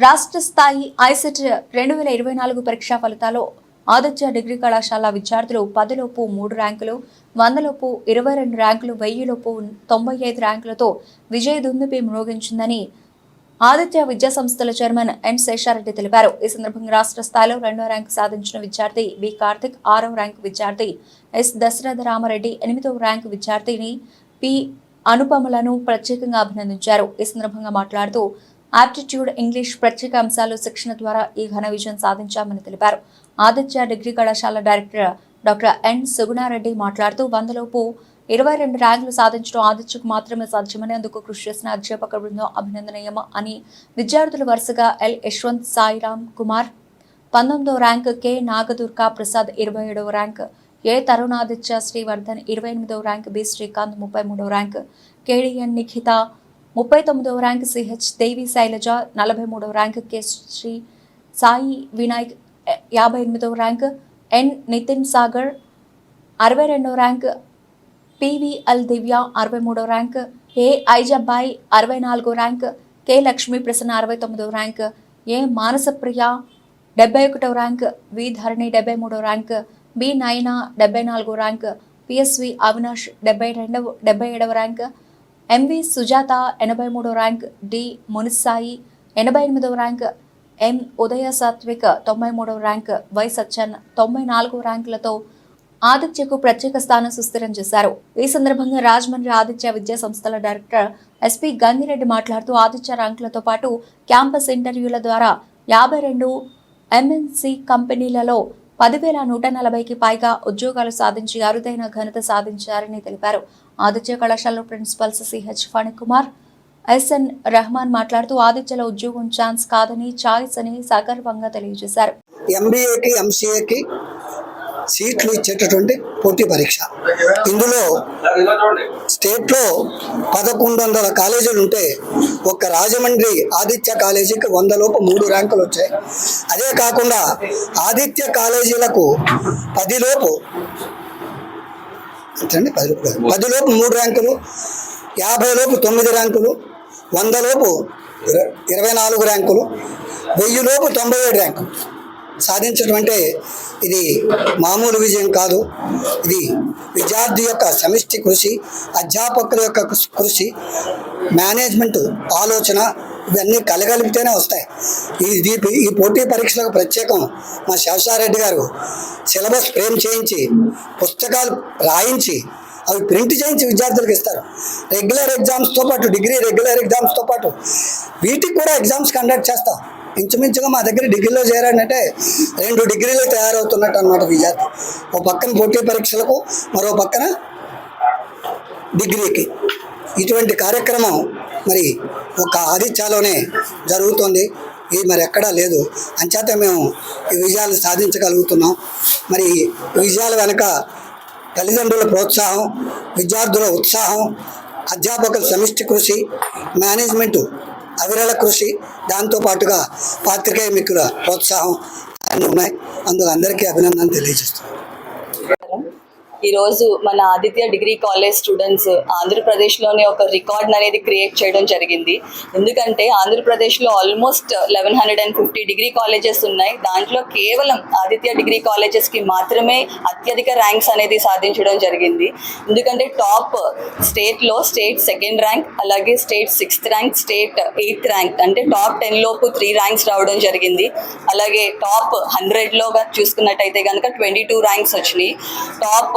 రాష్ట్ర స్థాయి ఐసెట్ రెండు వేల ఇరవై నాలుగు పరీక్షా ఫలితాల్లో ఆదిత్య డిగ్రీ కళాశాల విద్యార్థులు పదిలోపు మూడు ర్యాంకులు వందలోపు ఇరవై రెండు ర్యాంకులు వెయ్యిలోపు తొంభై ఐదు ర్యాంకులతో విజయ దుందుపి మ్రోగించిందని ఆదిత్య విద్యా సంస్థల చైర్మన్ ఎన్ శేషారెడ్డి తెలిపారు. ఈ సందర్భంగా రాష్ట్ర స్థాయిలో రెండో ర్యాంకు సాధించిన విద్యార్థి బి కార్తిక్ ఆరో ర్యాంకు విద్యార్థి ఎస్ దశరథ రామారెడ్డి ఎనిమిదవ ర్యాంకు విద్యార్థిని పి అనుపమలను ప్రత్యేకంగా అభినందించారు. ఈ సందర్భంగా మాట్లాడుతూ ఆప్టిట్యూడ్ ఇంగ్లీష్ ప్రత్యేక అంశాలు శిక్షణ ద్వారా ఈ ఘన విజయం సాధించామని తెలిపారు. ఆదిత్య డిగ్రీ కళాశాల డైరెక్టర్ డాక్టర్ ఎన్ సుగుణారెడ్డి మాట్లాడుతూ వందలోపు ఇరవై రెండు ర్యాంకులు సాధించడం ఆదిత్యకు మాత్రమే సాధ్యమని అందుకు కృషి చేసిన అధ్యాపక బృందం అభినందనీయమ అని విద్యార్థులు వరుసగా ఎల్ యశ్వంత్ సాయిరామ్ కుమార్ పంతొమ్మిదవ ర్యాంక్ కె నాగదుర్గా ప్రసాద్ ఇరవై ఏడవ ర్యాంక్ ఏ తరుణాదిత్య శ్రీవర్ధన్ ఇరవై ఎనిమిదవ ర్యాంక్ బి శ్రీకాంత్ ముప్పై మూడవ ర్యాంక్ కేడిఎన్ నిఖిత ముప్పై తొమ్మిదవ ర్యాంక్ సిహెచ్ దేవి శైలజ నలభై మూడవ ర్యాంక్ కె శ్రీ సాయి వినాయక్ యాభై ఎనిమిదవ ర్యాంక్ ఎన్ నితిన్ సాగర్ అరవై రెండవ ర్యాంక్ పివిఎల్ దివ్య అరవై మూడవ ర్యాంక్ ఏ ఐజబ్బాయి అరవై నాలుగో ర్యాంక్ కె లక్ష్మీ ప్రసన్న అరవై తొమ్మిదవ ర్యాంక్ ఏ మానసప్రియ డెబ్బై ఒకటవ ర్యాంక్ వి ధరణి డెబ్బై మూడవ ర్యాంక్ బి నయన డెబ్బై నాలుగో ర్యాంక్ పిఎస్వి అవినాష్ డెబ్బై రెండవ డెబ్బై ఏడవ ర్యాంక్ ఎంవి సుజాత ఎనభై మూడో ర్యాంక్ డి మునిసాయి ఎనభై ఎనిమిదవ ర్యాంక్ ఎం ఉదయ సాత్విక్ తొంభై మూడవ ర్యాంక్ వై సచ్చన్ తొంభై నాలుగో ర్యాంకులతో ఆదిత్యకు ప్రత్యేక స్థానం సుస్థిరం చేశారు. ఈ సందర్భంగా రాజమండ్రి ఆదిత్య విద్యా సంస్థల డైరెక్టర్ ఎస్పీ గంగిరెడ్డి మాట్లాడుతూ ఆదిత్య ర్యాంకులతో పాటు క్యాంపస్ ఇంటర్వ్యూల ద్వారా యాభై రెండు ఎంఎన్సి కంపెనీలలో పదివేల నూట నలభైకి పైగా ఉద్యోగాలు సాధించి అరుదైన ఘనత సాధించారని తెలిపారు. ఆదిత్య కళాశాలలో principals CH Phanikumar SN Rehman మాట్లాడుతూ ఆదిత్యలో ఉద్యోగం ఛాన్స్ కాదని చాయిస్ అని సగర్వంగా తెలియజేశారు. ఎంబీఏకి ఎంసీఏకి సీట్లు ఇచ్చేటటువంటి పోటీ పరీక్ష. ఇందులో స్టేట్లో పదకొండు వందల కాలేజీలు ఉంటే ఒక్క రాజమండ్రి ఆదిత్య కాలేజీకి వందలోపు మూడు ర్యాంకులు వచ్చాయి. అదే కాకుండా ఆదిత్య కాలేజీలకు పదిలోపు ఎంతండి పదిలోపు పదిలోపు మూడు ర్యాంకులు యాభై లోపు తొమ్మిది ర్యాంకులు వందలోపు ఇరవై నాలుగు ర్యాంకులు వెయ్యిలోపు తొంభై ఏడు ర్యాంకులు. సాధించడం అంటే ఇది మామూలు విజయం కాదు. ఇది విద్యార్థి యొక్క సమిష్టి కృషి అధ్యాపకుల యొక్క కృషి- మేనేజ్మెంట్ ఆలోచన ఇవన్నీ కలగలిపితేనే వస్తాయి. ఈ ఈ పోటీ పరీక్షలకు ప్రత్యేకం మా శేషారెడ్డి గారు. సిలబస్ ఫ్రేమ్ చేయించి పుస్తకాలు రాయించి అవి ప్రింట్ చేయించి విద్యార్థులకు ఇస్తారు. రెగ్యులర్ ఎగ్జామ్స్తో పాటు డిగ్రీ రెగ్యులర్ ఎగ్జామ్స్తో పాటు వీటికి కూడా ఎగ్జామ్స్ కండక్ట్ చేస్తాం. ఇంచుమించుగా మా దగ్గర డిగ్రీలో చేరాడంటే రెండు డిగ్రీలు తయారవుతున్నట్టు అనమాట విద్యార్థి. ఓ పక్కన పోటీ పరీక్షలకు మరో పక్కన డిగ్రీకి. ఇటువంటి కార్యక్రమం మరి ఒక ఆదిత్యాలోనే జరుగుతుంది. ఇది మరి ఎక్కడా లేదు. అంచేత మేము ఈ విజయాలు సాధించగలుగుతున్నాం. మరి విజయాల వెనక తల్లిదండ్రుల ప్రోత్సాహం విద్యార్థుల ఉత్సాహం అధ్యాపకుల సమిష్టి కృషి మేనేజ్మెంటు అవిరళ కృషి దాంతో పాటుగా పాత్రికేయ మిక్కుల ప్రోత్సాహం అన్నీ ఉన్నాయి. అందుకు అందరికీ అభినందన తెలియజేస్తున్నాను. ఈరోజు మన ఆదిత్య డిగ్రీ కాలేజ్ స్టూడెంట్స్ ఆంధ్రప్రదేశ్లోనే ఒక రికార్డ్ అనేది క్రియేట్ చేయడం జరిగింది. ఎందుకంటే ఆంధ్రప్రదేశ్లో almost eleven hundred and fifty degree colleges ఉన్నాయి. దాంట్లో కేవలం ఆదిత్య డిగ్రీ కాలేజెస్కి మాత్రమే అత్యధిక ర్యాంక్స్ అనేది సాధించడం జరిగింది. ఎందుకంటే టాప్ స్టేట్లో స్టేట్ సెకండ్ ర్యాంక్ అలాగే state sixth rank state eighth rank అంటే టాప్ టెన్ లోపు త్రీ ర్యాంక్స్ రావడం జరిగింది. అలాగే టాప్ హండ్రెడ్లో చూసుకున్నట్టయితే కనుక ట్వంటీ టూ ర్యాంక్స్ వచ్చినాయి. టాప్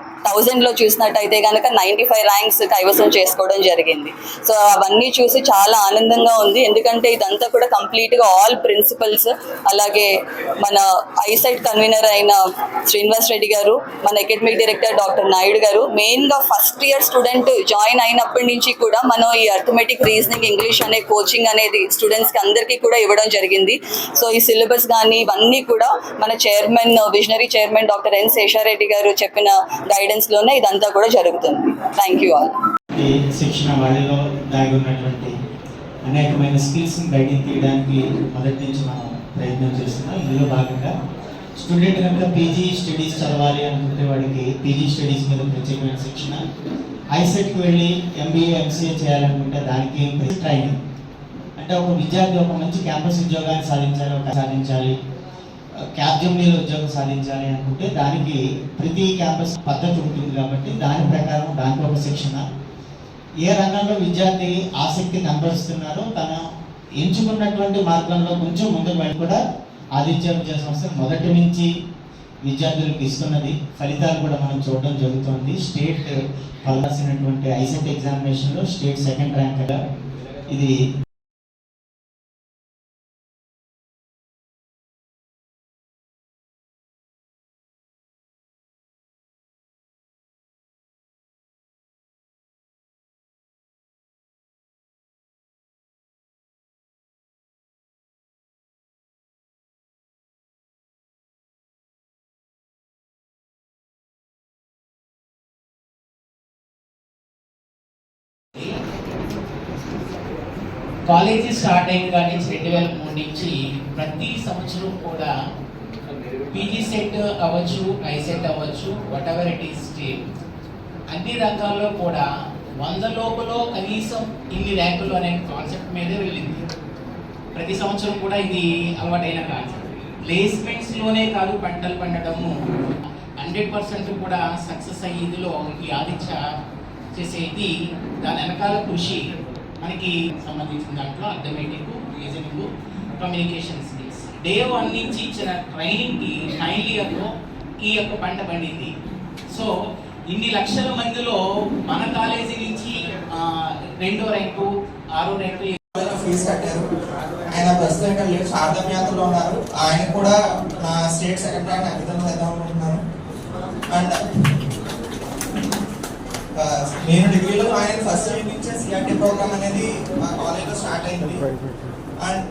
థౌజండ్లో చూసినట్టయితే కనుక నైంటీ ఫైవ్ ర్యాంక్స్ కైవసం చేసుకోవడం జరిగింది. సో అవన్నీ చూసి చాలా ఆనందంగా ఉంది. ఎందుకంటే ఇదంతా కూడా కంప్లీట్గా ఆల్ ప్రిన్సిపల్స్ అలాగే మన ఐసైట్ కన్వీనర్ అయిన శ్రీనివాస్ రెడ్డి గారు మన అకాడమిక్ డైరెక్టర్ డాక్టర్ నాయుడు గారు మెయిన్గా ఫస్ట్ ఇయర్ స్టూడెంట్ జాయిన్ అయినప్పటి నుంచి కూడా మనం ఈ అర్థమెటిక్ రీజనింగ్ ఇంగ్లీష్ అనే కోచింగ్ అనేది స్టూడెంట్స్కి అందరికీ కూడా ఇవ్వడం జరిగింది. సో ఈ సిలబస్ కానీ ఇవన్నీ కూడా మన chairman visionary chairman doctor N Sesha Reddy garu చెప్పిన గైడెన్స్లోనే ఇదంతా కూడా జరుగుతుంది. థ్యాంక్ యూ ఆల్ శిక్షణ వాళ్ళలో దాగి ఉన్నటువంటి అనేకమైన స్కిల్స్ని బయటికి తీయడానికి మొదటి నుంచి మనం ప్రయత్నం చేస్తున్నాం. ఇందులో భాగంగా స్టూడెంట్ కనుక పీజీ స్టడీస్ చదవాలి అనుకుంటే వాడికి పీజీ స్టడీస్ మీద ప్రత్యేకమైన శిక్షణ ఐసెట్కి వెళ్ళి ఎంబీఏ ఎంసీఏ చేయాలనుకుంటే దానికి ట్రైనింగ్ అంటే ఒక విద్యార్థి ఒక మంచి క్యాంపస్ ఉద్యోగాన్ని సాధించాలి ఒక సాధించాలి. క్యాప్జమ్లీలో ఉద్యోగం సాధించాలి అనుకుంటే దానికి ప్రతి క్యాంపస్ పద్ధతి ఉంటుంది కాబట్టి దాని ప్రకారం దానికి ఒక శిక్షణ. ఏ రంగంలో విద్యార్థి ఆసక్తి కనబరుస్తున్నారో తన ఎంచుకున్నటువంటి మార్గంలో కొంచెం ముందుకు వెళ్ళి కూడా ఆదిత్య విద్యా సంస్థ మొదటి నుంచి విద్యార్థులకు ఇస్తున్నది. ఫలితాలు కూడా మనం చూడడం జరుగుతుంది. స్టేట్ పలాసినటువంటి ఐసెట్ ఎగ్జామినేషన్లో స్టేట్ సెకండ్ ర్యాంక్గా ఇది కాలేజీ స్టార్ట్ అయిన కానీ రెండు వేల మూడు నుంచి ప్రతి సంవత్సరం కూడా పీజీ సెట్ అవ్వచ్చు ఐసెట్ అవ్వచ్చు వాట్ ఎవర్ ఇట్ ఈస్ అన్ని రంగాల్లో కూడా వంద లోపల కనీసం ఇన్ని ర్యాంకులు అనే కాన్సెప్ట్ మీదే వెళ్ళింది. ప్రతి సంవత్సరం కూడా ఇది అలవాటైన కాన్సెప్ట్ ప్లేస్మెంట్స్లోనే కాదు పంటలు పండడము. హండ్రెడ్ పర్సెంట్ కూడా సక్సెస్ అయ్యేదిలో ఈ ఆదిత్య చేసేది. దాని వెనకాల కృషి మనకి సంబంధించిన దాంట్లో arithmetic reasoning communication skills. Day one నుంచి ఇచ్చిన ట్రైనింగ్కి నైన్ ఇయర్లో ఈ యొక్క పంట పండింది. సో ఇన్ని లక్షల మందిలో మన కాలేజీ నుంచి రెండో ర్యాంకు ఆరో ర్యాంకు ఫీజు కట్టారు. ఆయన ప్రస్తుతం ఇక్కడ లేరు. శారదం యాత్రలో ఉన్నారు. ఆయన కూడా నా స్టేట్ సెక్రటరీ ర్యాంక్ చేద్దాం అనుకుంటున్నాను అండ్ నేను డిగ్రీలో ఆయన ఫస్ట్ ఇయర్ నుంచే సిఆర్టీ ప్రోగ్రామ్ అనేది మా కాలేజ్లో స్టార్ట్ అయింది. అండ్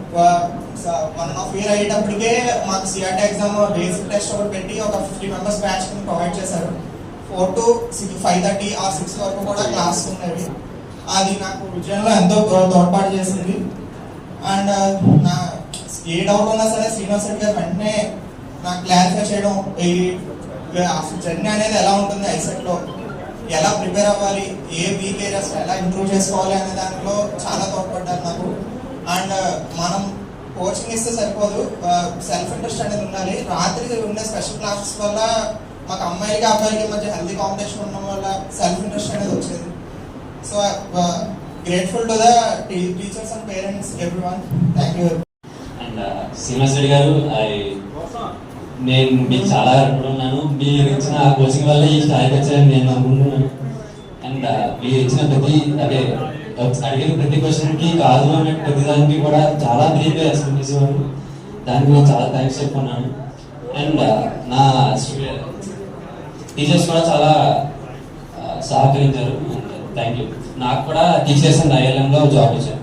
వన్ హాఫ్ ఇయర్ అయ్యేటప్పటికే మాకు సిఆర్టీ ఎగ్జామ్ బేసిక్ టెస్ట్ ఒకటి పెట్టి ఒక ఫిఫ్టీ మెంబర్స్ బ్యాచ్ ప్రొవైడ్ చేశారు. Four to six five thirty or six వరకు కూడా క్లాస్ ఉండేవి. అది నాకు విజయంలో ఎంతో తోడ్పాటు చేసింది. అండ్ నా ఏ డౌట్ ఉన్నా సరే శ్రీనివాస్ రెడ్డి గారు వెంటనే నాకు క్లారిఫై చేయడం ఈ జర్నీ అనేది ఎలా ఉంటుంది ఐసెట్లో ఎలా ప్రిపేర్ అవ్వాలి ఏ వీక్ ఏరియాస్ ఎలా ఇంప్రూవ్ చేసుకోవాలి అనే దాంట్లో చాలా తోడ్పడ్డారు నాకు. అండ్ uh, మనం కోచింగ్ ఇస్తే సరిపోదు uh, సెల్ఫ్ ఇంట్రెస్ట్ అనేది ఉండాలి. రాత్రి ఉండే స్పెషల్ క్లాసెస్ వల్ల మాకు అమ్మాయిలకి అబ్బాయిలకి మధ్య హెల్తీ కాంపిటీషన్ ఉండడం వల్ల సెల్ఫ్ ఇంట్రెస్ట్ అనేది వచ్చేది. So grateful to the teachers and uh, parents everyone thank you and Srinivas Reddy garu I నేను మీకు చాలా రుణపడి ఉన్నాను. మీరు ఇచ్చిన కోచింగ్ వల్ల ఈ స్థాయికి వచ్చారని నేను అనుకుంటున్నాను అండ్ మీరు ఇచ్చిన ప్రతి అదే అడిగిన ప్రతి క్వశ్చన్కి కాదు అనే ప్రతి దానికి కూడా చాలా బ్రీఫ్గా ఎక్స్ప్లెయిన్ చేసేవాడు దానికి నేను చాలా థ్యాంక్స్ చెప్పుకున్నాను. అండ్ నా టీచర్స్ కూడా చాలా సహకరించారు. సహకరించారు థ్యాంక్ యూ నాకు కూడా టీచర్స్ అండ్ ఐఎల్ఎంలో జాబ్ వచ్చారు